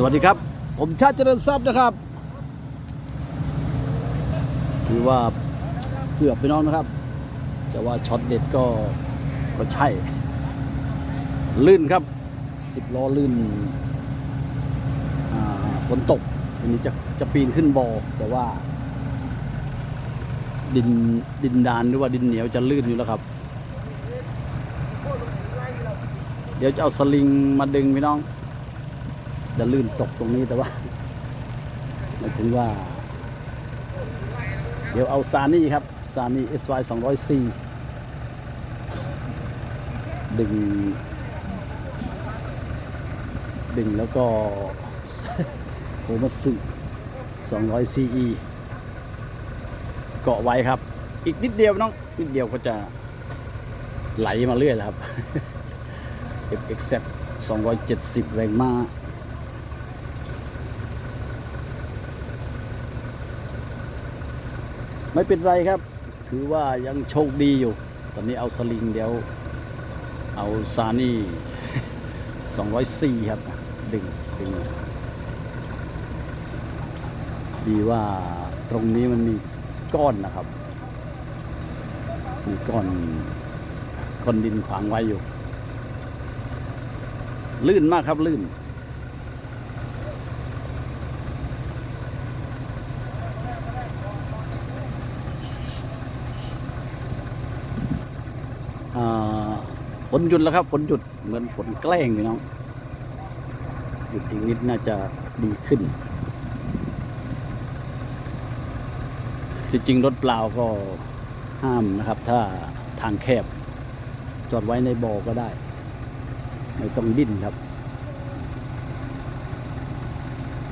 สวัสดีครับ ผมชาติเจริญทรัพย์นะครับ ถือว่าเกือบไปน้องนะครับ แต่ว่าช็อตเด็ดก็ก็ใช่ ลื่นครับสิบล้อลื่นฝนตกทีนี้จะจะปีนขึ้นบอ่อแต่ว่า ดินดินดานหรือว่าดินเหนียวจะลื่นอยู่แล้วครับ เดี๋ยวจะเอาสลิงมาดึงพี่น้อง จะลื่นตกตรงนี้แต่ว่าหมายถึงว่า เดี๋ยวเอาซานี่ครับ ซานี่ SY 200C ดึง ดึงแล้วก็โฮมัตสึ 200CE เกาะไว้ครับ อีกนิดเดียวน้อง นิดเดียวก็จะไหลมาเรื่อยแล้วครับ FX 270 แรงม้า ไม่เป็นไรครับ ถือว่ายังโชคดีอยู่ ตอนนี้เอาสลิงเดี๋ยว เอาซานี่ 204 ครับ ดึงดึงดีว่าตรงนี้มันมีก้อนนะครับ มีก้อนก้อนดินขวางไว้อยู่ ลื่นมากครับลื่น ฝนหยุดแล้วครับฝนหยุดเหมือนฝนแกล้งพี่น้องหยุดอีกนิดน่าจะดีขึ้นที่จริงรถเปล่าก็ห้ามนะครับ ถ้าทางแคบ จอดไว้ในบ่อก็ได้ ไม่ต้องดิ้นครับ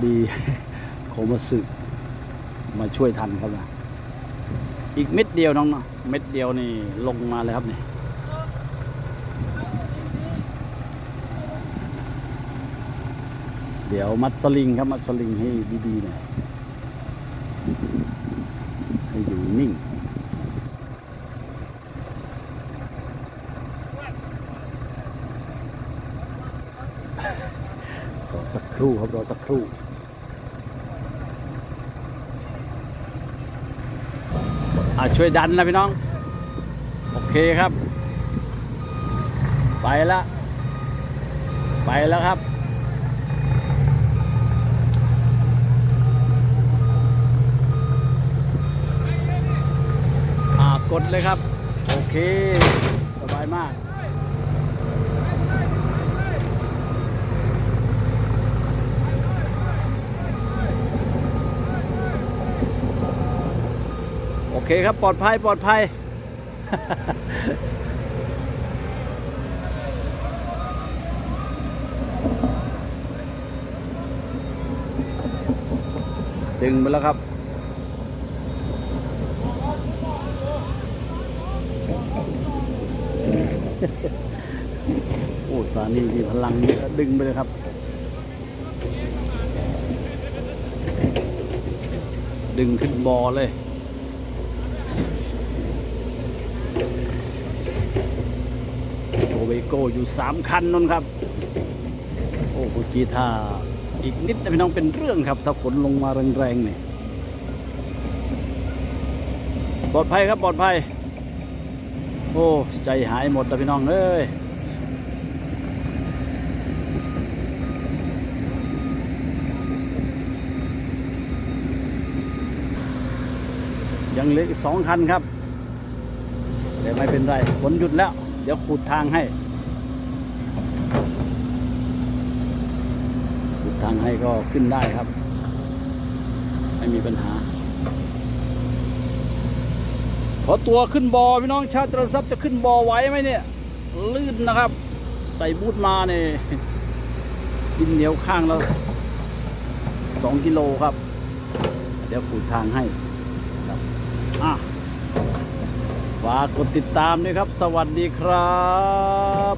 ดีโคมาสึมาช่วยทันครับนะอีกเม็ดเดียวน้องเนาะเม็ดเดียวนี่ลงมาเลยครับเนี่ย เดี๋ยวมัดสลิงครับ มัดสลิงให้ดีๆหน่อยให้อยู่นิ่งรอสักครู่ครับรอสักครู่อ่าช่วยดันนะพี่น้อง โอเคครับ ไปแล้วไปแล้วครับ อ่าก ดเลยครับ โอเค สบายมากโอเคครับ ปลอดภัย ปลอดภัย ดึงไปแล้วครับ โอ้สานีมีพลังเยอะดึงไปเลยครับดึงขึ้นบอเลย โอเวโกอยู่สามคันนนครับ โอ้เมื่อกี้ถ้าอีกนิดนะพี่น้องเป็นเรื่องครับ ถ้าฝนลงมาแรงๆเนี่ยปลอดภัยครับปลอดภัย โอ้ ใจหายหมดแต่พี่น้องเอ้ยยังเหลืออีกสองคันครับ แต่ไม่เป็นไรฝนหยุดแล้ว เดี๋ยวขุดทางให้ขุดทางให้ก็ขึ้นได้ครับ ไม่มีปัญหา ขอตัวขึ้นบอพี่น้องชาติรทรัพย์จะขึ้นบอไหวไหมเนี่ยลื่นนะครับ ใส่บูทมาเนี่ยดินเหนียวข้างแล้วสองกิโลครับ เดี๋ยวขุดทางให้ครับอะฝากกดติดตามด้วยครับ สวัสดีครับ